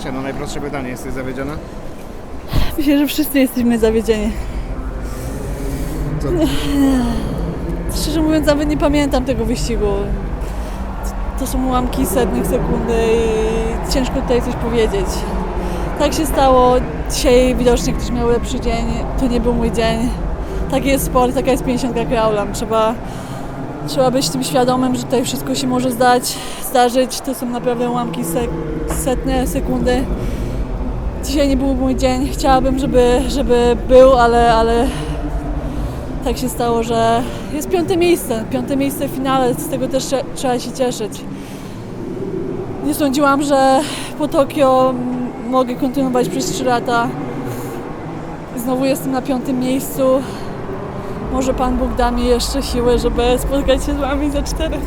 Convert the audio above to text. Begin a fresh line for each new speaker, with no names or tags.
Asia, no najprostsze pytanie, jesteś zawiedziona?
Myślę, że wszyscy jesteśmy zawiedzieni.
Co?
Szczerze mówiąc, nawet nie pamiętam tego wyścigu. To są ułamki setnych sekundy i ciężko tutaj coś powiedzieć. Tak się stało. Dzisiaj widocznie ktoś miał lepszy dzień. To nie był mój dzień. Taki jest sport, taka jest 50 kraulam. Trzeba, trzeba być tym świadomym, że tutaj wszystko się może zdać, zdarzyć. To są naprawdę ułamki sek, setne sekundy. Dzisiaj nie był mój dzień. Chciałabym, żeby, żeby był, ale, ale tak się stało, że jest piąte miejsce. Piąte miejsce w finale, z tego też trze- trzeba się cieszyć. Nie sądziłam, że po Tokio mogę kontynuować przez 3 lata. Znowu jestem na piątym miejscu. Może Pan Bóg da mi jeszcze siłę, żeby spotkać się z Wami za cztery.